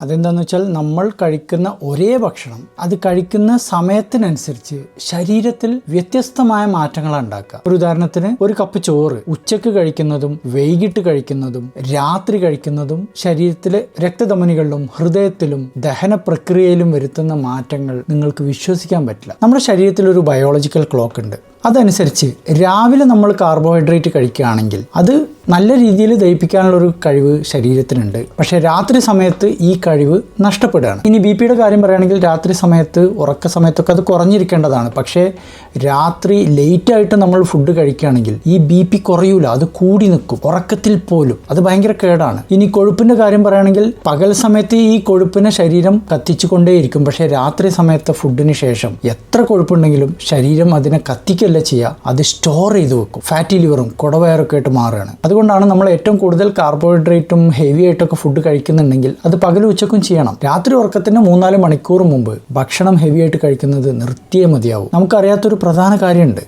അതെന്താന്ന് വെച്ചാൽ നമ്മൾ കഴിക്കുന്ന ഒരേ ഭക്ഷണം അത് കഴിക്കുന്ന സമയത്തിനനുസരിച്ച് ശരീരത്തിൽ വ്യത്യസ്തമായ മാറ്റങ്ങളാണ് ഉണ്ടാക്കുക. ഒരു ഉദാഹരണത്തിന് ഒരു കപ്പ് ചോറ് ഉച്ചയ്ക്ക് കഴിക്കുന്നതും വൈകിട്ട് കഴിക്കുന്നതും രാത്രി കഴിക്കുന്നതും ശരീരത്തിലെ രക്തധമനികളിലും ഹൃദയത്തിലും ദഹന പ്രക്രിയയിലും വരുത്തുന്ന മാറ്റങ്ങൾ നിങ്ങൾക്ക് വിശ്വസിക്കാൻ പറ്റില്ല. നമ്മുടെ ശരീരത്തിൽ ഒരു ബയോളജിക്കൽ ക്ലോക്ക് ഉണ്ട്. അതനുസരിച്ച് രാവിലെ നമ്മൾ കാർബോഹൈഡ്രേറ്റ് കഴിക്കുകയാണെങ്കിൽ അത് നല്ല രീതിയിൽ ദഹിപ്പിക്കാനുള്ള ഒരു കഴിവ് ശരീരത്തിനുണ്ട്. പക്ഷേ രാത്രി സമയത്ത് ഈ കഴിവ് നഷ്ടപ്പെടുകയാണ്. ഇനി ബി പിയുടെ കാര്യം പറയുകയാണെങ്കിൽ രാത്രി സമയത്ത് ഉറക്ക സമയത്തൊക്കെ അത് കുറഞ്ഞിരിക്കേണ്ടതാണ്. പക്ഷേ രാത്രി ലേറ്റായിട്ട് നമ്മൾ ഫുഡ് കഴിക്കുകയാണെങ്കിൽ ഈ ബി പി കുറയൂല അത് കൂടി നിൽക്കും. ഉറക്കത്തിൽ പോലും. അത് ഭയങ്കര കേടാണ്. ഇനി കൊഴുപ്പിന്റെ കാര്യം പറയുകയാണെങ്കിൽ പകൽ സമയത്ത് ഈ കൊഴുപ്പിനെ ശരീരം കത്തിച്ചുകൊണ്ടേയിരിക്കും. പക്ഷേ രാത്രി സമയത്തെ ഫുഡിന് ശേഷം എത്ര കൊഴുപ്പുണ്ടെങ്കിലും ശരീരം അതിനെ കത്തിക്കല്ല ചെയ്യുക. അത് സ്റ്റോർ ചെയ്ത് വെക്കും. ഫാറ്റി ലിവറും കുടവയറൊക്കെ ആയിട്ട് മാറുകയാണ്. അതുകൊണ്ടാണ് നമ്മൾ ഏറ്റവും കൂടുതൽ കാർബോഹൈഡ്രേറ്റും ഹെവി ആയിട്ടൊക്കെ ഫുഡ് കഴിക്കുന്നുണ്ടെങ്കിൽ അത് പകൽ ഉച്ചക്കും ചെയ്യണം. രാത്രി ഉറക്കത്തിന് മൂന്നാൽ മണിക്കൂർ മുമ്പ് ഭക്ഷണം ഹെവി ആയിട്ട് കഴിക്കുന്നത് നിർത്തിയേ മതിയാവും. നമുക്കറിയാത്തൊരു പ്രധാന കാര്യമുണ്ട്.